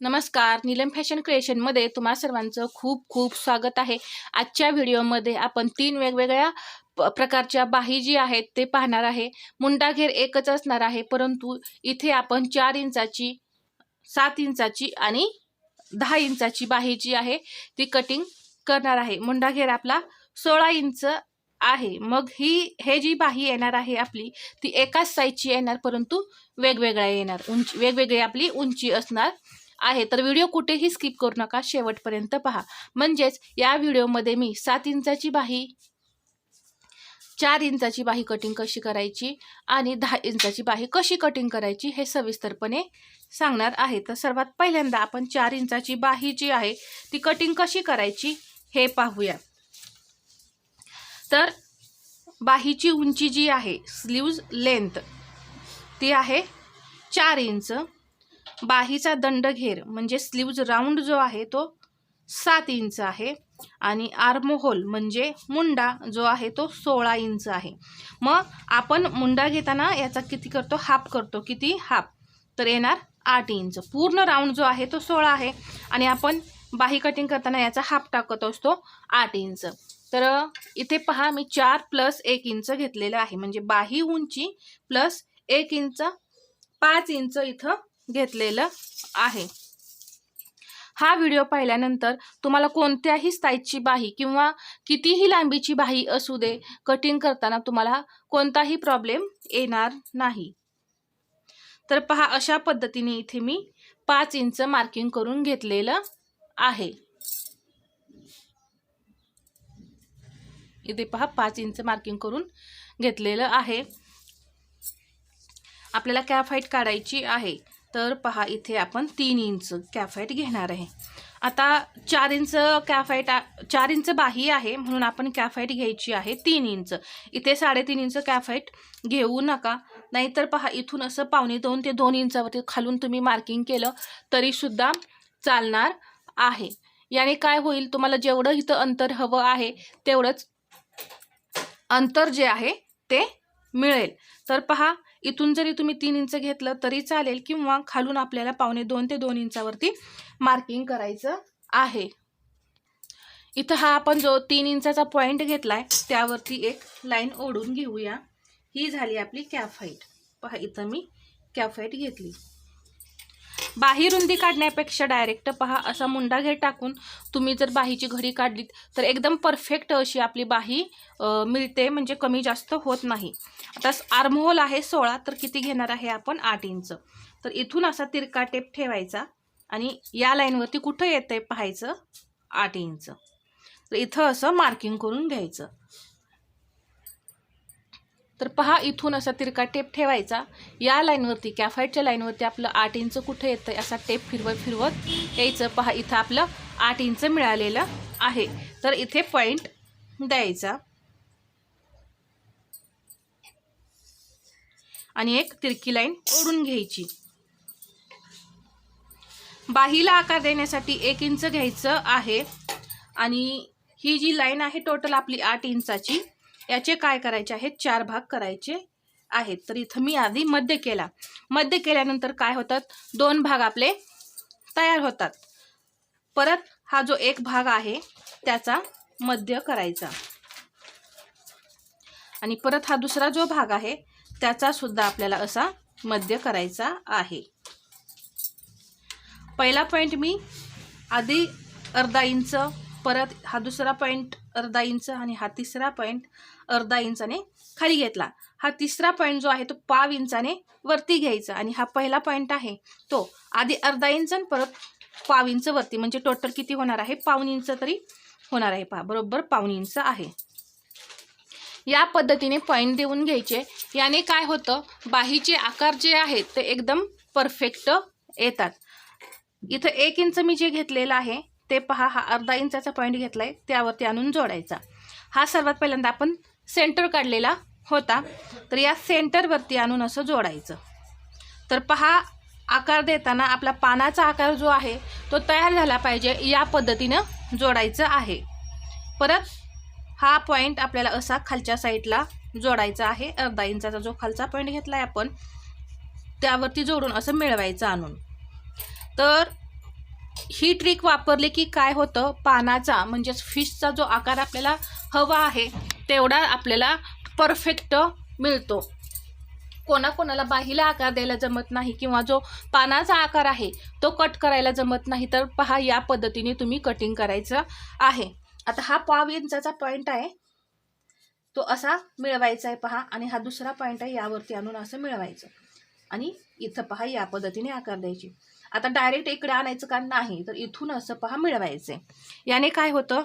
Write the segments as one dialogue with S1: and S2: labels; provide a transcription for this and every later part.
S1: नमस्कार नीलम फॅशन क्रिएशनमध्ये तुम्हा सर्वांचं खूप खूप स्वागत आहे. आजच्या व्हिडिओमध्ये आपण तीन वेगवेगळ्या प- प्रकारच्या बाही जी आहेत ते पाहणार आहे. मुंडाघेर एकच असणार आहे परंतु इथे आपण चार इंचाची सात इंचाची आणि दहा इंचाची बाही जी आहे ती कटिंग करणार आहे. मुंडाघेर आपला सोळा इंच आहे. मग ही हे जी बाही येणार आहे आपली ती एकाच साईजची येणार परंतु वेगवेगळ्या येणार. उंची वेगवेगळी आपली उंची असणार. आहे तर व्हिडिओ कुठेही स्किप करू नका शेवटपर्यंत पहा. म्हणजेच या व्हिडिओमध्ये मी सात इंचाची बाही चार इंचाची बाही कटिंग कशी करायची आणि दहा इंचाची बाही कशी कटिंग करायची हे सविस्तरपणे सांगणार आहे. तर सर्वात पहिल्यांदा आपण चार इंचाची बाही जी आहे ती कटिंग कशी करायची हे पाहूया. तर बाहीची उंची जी आहे स्लीव्ज लेंथ ती आहे चार इंच. बाहीचा दंडघेर म्हणजे स्लीव्ज राऊंड जो आहे तो सात इंच आहे. आणि आर्महोल म्हणजे मुंडा जो आहे तो सोळा इंच आहे. मग आपण मुंडा घेताना याचा किती करतो? हाफ करतो. किती? हाफ. तर येणार आठ इंच. पूर्ण राऊंड जो आहे तो सोळा आहे. आणि आपण बाही कटिंग करताना याचा हाफ टाकत असतो आठ इंच. तर इथे पहा मी चार प्लस एक इंच घेतलेलं आहे. म्हणजे बाही उंची प्लस एक इंच पाच इंच इथं घेतलेलं आहे. हा व्हिडिओ पाहिल्यानंतर तुम्हाला कोणत्याही साईजची बाही किंवा कितीही लांबीची बाही असू दे कटिंग करताना तुम्हाला कोणताही प्रॉब्लेम येणार नाही. तर पहा अशा पद्धतीने इथे मी पाच इंच मार्किंग करून घेतलेलं आहे. इथे पहा पाच इंच मार्किंग करून घेतलेलं आहे. आपल्याला कॅफाईट काढायची आहे. तर पहा इथे आपण तीन इंच कॅफाईट घेणार आहे. आता चार इंच कॅफाईट चार इंच बाही आहे म्हणून आपण कॅफाईट घ्यायची आहे तीन इंच. इथे साडेतीन इंच कॅफाईट घेऊ नका. नाहीतर पहा इथून असं पावणे दोन ते दोन इंचावरती खालून तुम्ही मार्किंग केलं तरीसुद्धा चालणार आहे. याने काय होईल तुम्हाला जेवढं इथं अंतर हवं आहे तेवढंच अंतर जे आहे ते मिळेल. तर पहा इथून जरी तुम्ही तीन इंच घेतलं तरी चालेल किंवा खालून आपल्याला पावणे दोन ते दोन इंचावरती मार्किंग करायचं आहे. इथं हा आपण जो तीन इंचाचा पॉईंट घेतलाय त्यावरती एक लाईन ओढून घेऊया. ही झाली आपली कॅफाईट पहा इथं मी कॅफाईट घेतली. बाही रुंदी काढण्यापेक्षा डायरेक्ट पहा असा मुंडा घेर टाकून तुम्ही जर बाहीची घडी काढलीत तर एकदम परफेक्ट अशी आपली बाही मिळते म्हणजे कमी जास्त होत नाही. आता आर्महोल आहे सोळा तर किती घेणार आहे आपण? आठ इंच. तर इथून असा तिरका टेप ठेवायचा आणि या लाईनवरती कुठं येतं आहे पाहायचं? आठ इंच. तर इथं असं मार्किंग करून घ्यायचं. तर पहा इथून असा तिरका टेप ठेवायचा. या लाईनवरती कॅफाईटच्या लाईनवरती आपलं आठ इंच कुठं येतं आहे असा टेप फिरवत फिरवत यायचं. पहा इथं आपलं आठ इंच मिळालेलं आहे. तर इथे पॉईंट द्यायचा. आणि एक तिरकी लाईन ओढून घ्यायची. बाहीला आकार देण्यासाठी एक इंच घ्यायचं आहे. आणि ही जी लाईन आहे टोटल आपली आठ इंचाची याचे काय करायचे आहेत? चार भाग करायचे आहेत. तर इथं मी आधी मध्य केला. मध्य केल्यानंतर काय होतात? दोन भाग आपले तयार होतात. परत हा जो एक भाग आहे त्याचा मध्य करायचा. आणि परत हा दुसरा जो भाग आहे त्याचा सुद्धा आपल्याला असा मध्य करायचा आहे. पहिला पॉईंट मी आधी अर्धा इंच परत हा दुसरा पॉईंट अर्धा इंच आणि हा तिसरा पॉईंट अर्धा इंचाने खाली घेतला. हा तिसरा पॉईंट जो आहे तो पाव इंचाने वरती घ्यायचा आणि हा पहिला पॉईंट आहे तो आधी अर्धा इंच परत पाव इंच वरती. म्हणजे टोटल किती होणार आहे? पाऊन इंच तरी होणार आहे. पहा बरोबर पाऊन इंच आहे. या पद्धतीने पॉईंट देऊन घ्यायचे. याने काय होतं? बाहीचे आकार जे आहेत ते एकदम परफेक्ट येतात. इथं एक इंच मी जे घेतलेलं आहे ते पहा हा अर्धा इंचाचा पॉईंट घेतला आहे त्यावरती आणून जोडायचा. हा सर्वात पहिल्यांदा आपण सेंटर काढलेला होता. तर या सेंटरवरती आणून असं जोडायचं. तर पहा आकार देताना आपला पानाचा आकार जो आहे तो तयार झाला पाहिजे या पद्धतीनं जोडायचं आहे. परत हा पॉईंट आपल्याला असा खालच्या साईडला जोडायचा आहे. अर्धा इंचाचा जो खालचा पॉईंट घेतला आहे आपण त्यावरती जोडून असं मिळवायचं आणून. तर ही ट्रिक वापरली की काय होतं? पानाचा म्हणजेच फिशचा जो आकार आपल्याला हवा आहे तेवढा आपल्याला परफेक्ट मिळतो. कोणाकोणाला बाहीला आकार द्यायला जमत नाही किंवा जो पानाचा आकार आहे तो कट करायला जमत नाही तर पहा या पद्धतीने तुम्ही कटिंग करायचं आहे. आता हा पाव इंचाचा पॉईंट आहे. तो असा मिळवायचा आहे पहा आणि हा दुसरा पॉईंट आहे यावरती आणून असं मिळवायचं. आणि इथं पहा या पद्धतीने आकार द्यायची. आता डायरेक्ट इकडे आणायचं का नाही तर इथून असं पहा मिळवायचं. याने काय होतं?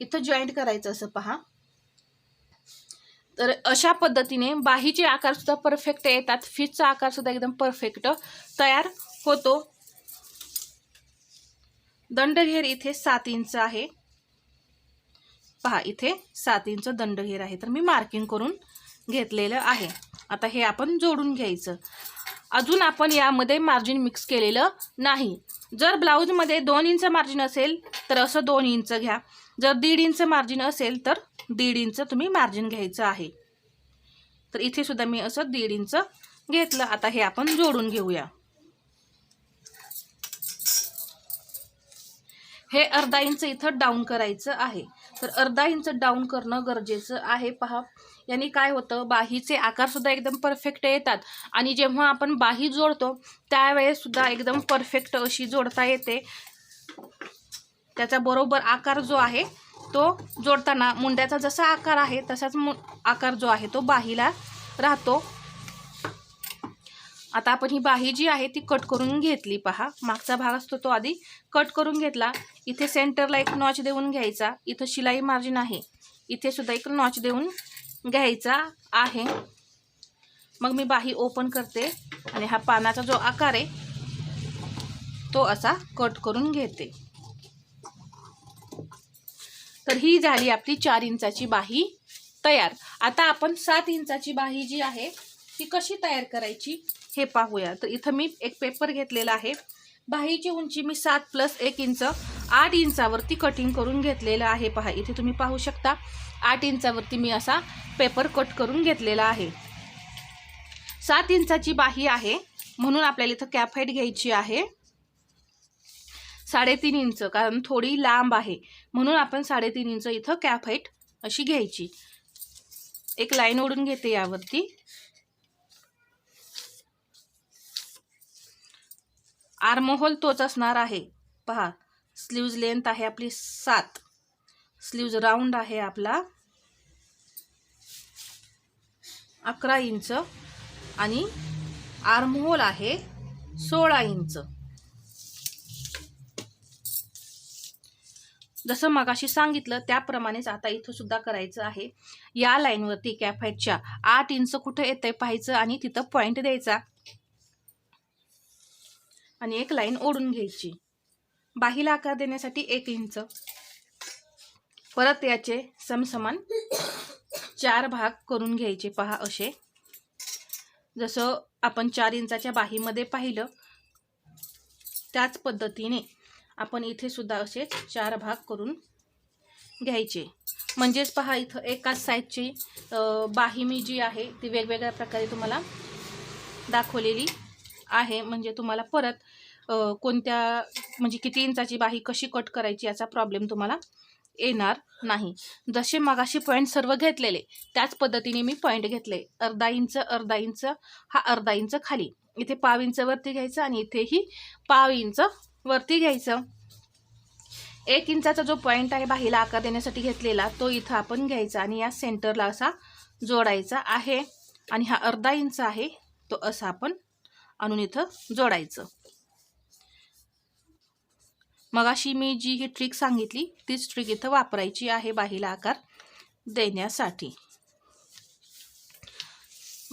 S1: इथं जॉईंट करायचं असं पहा. तर अशा पद्धतीने बाहीचे आकार सुद्धा परफेक्ट येतात. फिशचा आकार सुद्धा एकदम परफेक्ट तयार होतो. दंडघेर इथे सात इंच आहे. पहा इथे सात इंच दंडघेर आहे. तर मी मार्किंग करून घेतलेलं आहे. आता हे आपण जोडून घ्यायचं. अजून आपण यामध्ये मार्जिन मिक्स केलेलं नाही. जर ब्लाऊजमध्ये दोन इंच मार्जिन असेल तर असं दोन इंच घ्या. जर दीड इंच मार्जिन असेल तर दीड इंच तुम्ही मार्जिन घ्यायचं आहे. तर इथे सुद्धा मी असं दीड इंच घेतलं. आता हे आपण जोडून घेऊया. हे अर्धा इंच इथं डाऊन करायचं आहे. तर अर्धा इंच डाऊन करणं गरजेचं आहे. पहा यांनी काय होतं बाहीचे आकार सुद्धा एकदम परफेक्ट येतात. आणि जेव्हा आपण बाही जोडतो त्यावेळेससुद्धा एकदम परफेक्ट अशी जोडता येते. त्याचा बरोबर आकार जो आहे तो जोडताना मुंड्याचा जसा आकार आहे तसाच मु आकार जो आहे तो बाहीला राहतो. आता आपण ही बाही जी आहे ती कट करून घेतली. पहा मागचा भाग असतो तो आधी कट करून घेतला. इथे सेंटरला एक नॉच देऊन घ्यायचा. इथं शिलाई मार्जिन आहे. इथे सुद्धा एक नॉच देऊन घ्यायचा आहे. मग मी बाही ओपन करते आणि हा पानाचा जो आकार आहे तो असा कट करून घेते. तर ही झाली आपली चार इंचाची बाही तयार. आता आपण सात इंचाची बाही जी आहे ती कशी तयार करायची हे पाहूया. तर इथं मी एक पेपर घेतलेला आहे. बाहीची उंची मी सात प्लस एक इंच आठ इंचावरती कटिंग करून घेतलेलं आहे. पहा इथे तुम्ही पाहू शकता आठ इंचावरती मी असा पेपर कट करून घेतलेला आहे. सात इंचाची बाही आहे म्हणून आपल्याला इथं कॅफाईट घ्यायची आहे. साडेतीन इंच कारण थोडी लांब आहे. म्हणून आपण साडेतीन इंच इथं कॅफाईट अशी घ्यायची. एक लाईन ओढून घेते यावरती. आर्महोल तोच असणार आहे. पहा स्लीव्ज लेंथ आहे आपली सात. स्लीव्ज राऊंड आहे आपला अकरा इंच आणि आर्महोल आहे सोळा इंच. जसं मगाशी सांगितलं त्याप्रमाणेच आता इथं सुद्धा करायचं आहे. या लाईनवरती कॅफाईटच्या आठ इंच कुठं येतंय पाहायचं आणि तिथं पॉईंट द्यायचा. आणि एक लाईन ओढून घ्यायची. बाहीला आकार देण्यासाठी एक इंच. परत याचे समसमान चार भाग करून घ्यायचे. पहा असे. जसं आपण चार इंचाच्या बाहीमध्ये पाहिलं त्याच पद्धतीने आपण इथे सुद्धा असे चार भाग करून घ्यायचे. म्हणजेच पहा इथं एकाच साईजची बाही मी जी आहे ती वेगवेगळ्या प्रकारे तुम्हाला दाखवलेली आहे. म्हणजे तुम्हाला परत कोणत्या म्हणजे किती इंचाची बाही कशी कट करायची याचा प्रॉब्लेम तुम्हाला येणार नाही. जसे मगाशी पॉईंट सर्व घेतलेले त्याच पद्धतीने मी पॉईंट घेतले. अर्धा इंच अर्धा इंच हा अर्धा इंच खाली. इथे पाव इंच वरती घ्यायचं आणि इथेही पाव इंच वरती घ्यायचं. एक इंचाचा जो पॉईंट आहे बाहीला आकार देण्यासाठी घेतलेला तो इथं आपण घ्यायचा आणि या सेंटरला असा जोडायचा आहे. आणि हा अर्धा इंच आहे तो असा आपण आणून इथं जोडायचं. मगाशी मी जी ही ट्रिक सांगितली तीच ट्रिक इथं वापरायची आहे बाहीला आकार देण्यासाठी.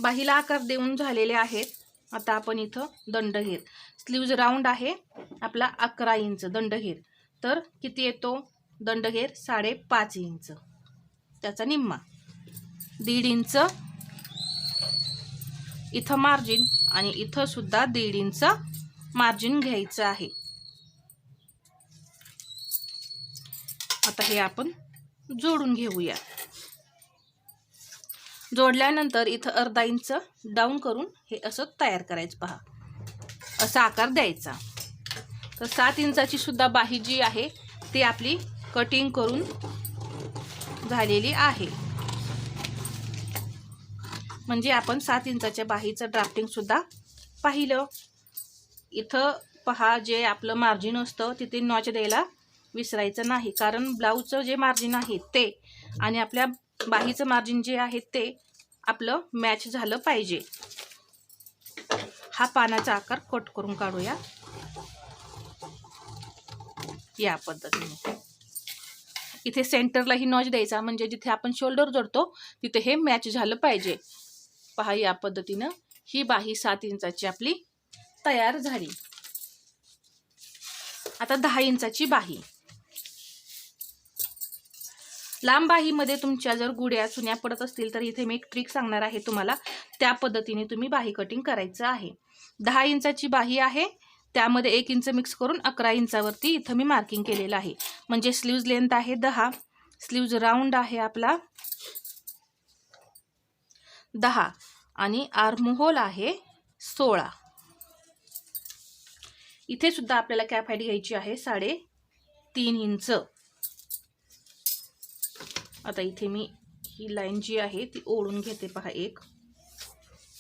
S1: बाहीला आकार देऊन झालेले आहेत. आता आपण इथं दंडघेर स्लीव्ज राऊंड आहे. आपला अकरा इंच दंडघेर तर किती येतो? दंडघेर साडेपाच इंच. त्याचा निम्मा. दीड इंच. इथं मार्जिन आणि इथं सुद्धा दीड इंच मार्जिन घ्यायचं आहे. आता हे आपण जोडून घेऊया. जोडल्यानंतर इथं अर्धा इंच डाऊन करून हे असं तयार करायचं पहा. असा आकार द्यायचा. तर सात इंचाची सुद्धा बाही जी आहे ती आपली कटिंग करून झालेली आहे. म्हणजे आपण सात इंचाच्या बाहीचं ड्राफ्टिंग सुद्धा पाहिलं. इथं पहा जे आपलं मार्जिन असतं तिथे नॉच द्यायला विसरायचं नाही. कारण ब्लाऊजचं जे मार्जिन आहे ते आणि आपल्या बाहीचं मार्जिन जे आहे ते आपलं मॅच झालं पाहिजे. हा पानाचा आकार कट करून काढूया. या पद्धतीने. इथे सेंटरलाही नॉच द्यायचा. म्हणजे जिथे आपण शोल्डर जोडतो तिथे हे मॅच झालं पाहिजे. पहा या पद्धतीनं ही बाही सात इंचाची आपली तयार झाली. आता दहा इंचाची बाही. लांब बाहीमध्ये तुमच्या जर गुड्या चुन्या पडत असतील तर इथे मी एक ट्रिक सांगणार आहे तुम्हाला. त्या पद्धतीने तुम्ही बाही कटिंग करायचं आहे. दहा इंचाची बाही आहे. त्यामध्ये एक इंच मिक्स करून अकरा इंचावरती इथं मी मार्किंग केलेलं आहे. म्हणजे स्लीव्ज लेंथ आहे दहा. स्लीव्ज राऊंड आहे आपला दहा. आणि आर्मोहोल आहे सोळा. इथे सुद्धा आपल्याला कॅप हाईट घ्यायची आहे साडे तीन इंच. आता इथे मी ही लाईन जी आहे ती ओढून घेते पहा एक.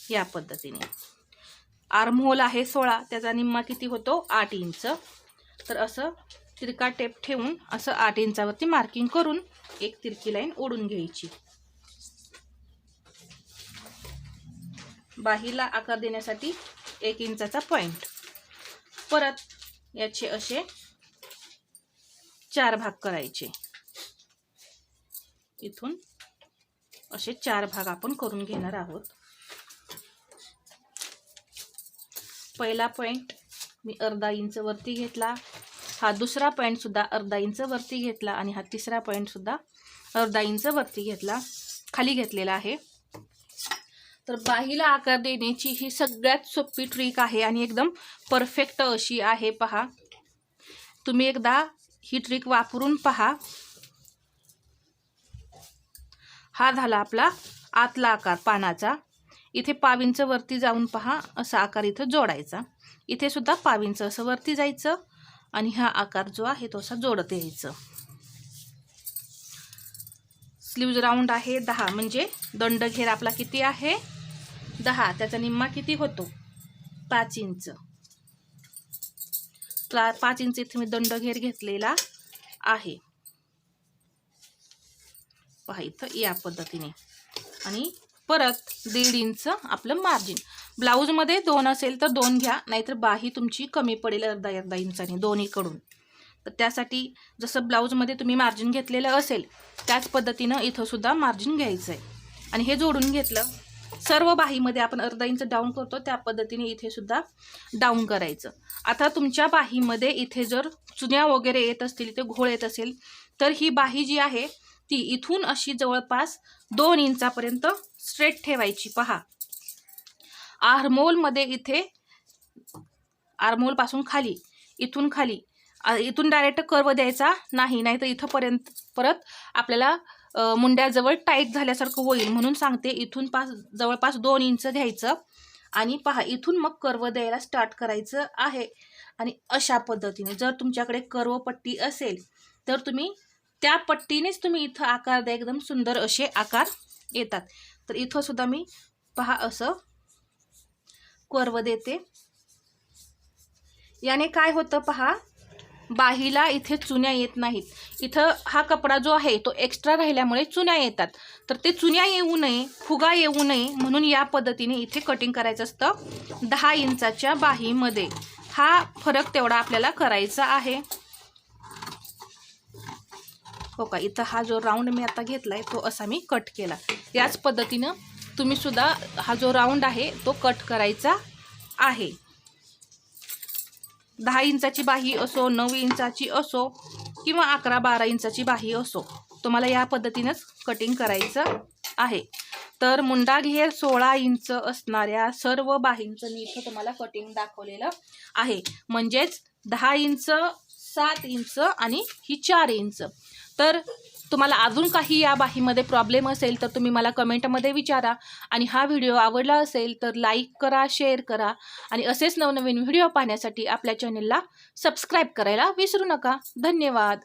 S1: या पद्धतीने. आर्महोल आहे सोळा त्याचा निम्मा किती होतो? आठ इंच. तर असं तिरका टेप ठेवून असं आठ इंचावरती मार्किंग करून एक तिरकी लाईन ओढून घ्यायची. बाहीला आकार देण्यासाठी एक इंचाचा पॉइंट परत याचे असे चार भाग करायचे. इथून असे चार भाग आपण करून घेणार आहोत. पहिला पॉइंट मी अर्धा इंच वरती घेतला. हा दुसरा पॉईंटसुद्धा अर्धा इंच वरती घेतला आणि हा तिसरा पॉईंटसुद्धा अर्धा इंच वरती घेतला. खाली घेतलेला आहे. तर बाहीला आकार देण्याची ही सगळ्यात सोपी ट्रिक आहे आणि एकदम परफेक्ट अशी आहे. पहा. तुम्ही एकदा ही ट्रिक वापरून पहा. हा झाला आपला आतला आकार पानाचा. इथे पाव वरती जाऊन पहा असा आकार इथं जोडायचा. इथे सुद्धा पाव असं वरती जायचं आणि हा आकार जो आहे तो असा जोडत यायचं. स्लीव्ज राऊंड आहे दहा म्हणजे दंड घेर आपला किती आहे? दहा त्याचा निम्मा किती होतो? पाच इंच. पाच इंच इथे मी दंड घेर घेतलेला आहे. पहा इथं या पद्धतीने. आणि परत दीड इंच आपलं मार्जिन ब्लाऊजमध्ये दोन असेल तर दोन घ्या नाहीतर बाही तुमची कमी पडेल अर्धा अर्धा इंचाने दोन्हीकडून. तर त्यासाठी जसं ब्लाऊजमध्ये तुम्ही मार्जिन घेतलेलं असेल त्याच पद्धतीनं इथंसुद्धा मार्जिन घ्यायचं आहे आणि हे जोडून घेतलं सर्व बाहीमध्ये आपण अर्धा इंच डाऊन करतो त्या पद्धतीने इथे सुद्धा डाऊन करायचं. आता तुमच्या बाहीमध्ये इथे जर चुन्या वगैरे येत असतील इथे घोळ येत असेल तर ही बाही जी आहे ती इथून अशी जवळपास दोन इंचापर्यंत स्ट्रेट ठेवायची. पहा. आर्मोलमध्ये इथे आर्मोलपासून खाली इथून खाली इथून डायरेक्ट कर्व द्यायचा नाही नाहीतर इथंपर्यंत परत आपल्याला मुंड्याजवळ टाईट झाल्यासारखं होईल म्हणून सांगते इथून पास जवळपास दोन इंच घ्यायचं. आणि पहा इथून मग कर्व द्यायला स्टार्ट करायचं आहे. आणि अशा पद्धतीने जर तुमच्याकडे कर्वपट्टी असेल तर तुम्ही त्या पट्टीनेच तुम्ही इथं आकार द्या एकदम सुंदर असे आकार येतात. तर इथं सुद्धा मी पहा असं कर्व देते. याने काय होतं पहा? बाहीला इथे चुन्या येत नाहीत. इथं हा कपडा जो आहे तो एक्स्ट्रा राहिल्यामुळे चुन्या येतात. तर ते चुन्या येऊ नये फुगा येऊ नये म्हणून या पद्धतीने इथे कटिंग करायचं असतं दहा इंचाच्या बाहीमध्ये. हा फरक तेवढा आपल्याला करायचा आहे. हो का? इथं हा जो राऊंड मी आता घेतलाय तो असा मी कट केला. याच पद्धतीनं तुम्ही सुद्धा हा जो राऊंड आहे तो कट करायचा आहे. दहा इंचाची बाही असो नऊ इंचाची असो किंवा अकरा बारा इंचाची बाही असो तुम्हाला या पद्धतीनंच कटिंग करायचं आहे. तर मुंडा घेर सोळा इंच असणाऱ्या सर्व बाहींचं मी इथं तुम्हाला कटिंग दाखवलेलं आहे. म्हणजेच दहा इंच सात इंच आणि ही चार इंच. तर तुम्हाला अजून काही या बाहीमध्ये प्रॉब्लेम असेल तर तुम्ही मला कमेंटमध्ये विचारा. आणि हा व्हिडिओ आवडला असेल तर लाईक करा शेअर करा. आणि असेच नवनवीन व्हिडिओ पाहण्यासाठी आपल्या चॅनलला सबस्क्राईब करायला विसरू नका. धन्यवाद.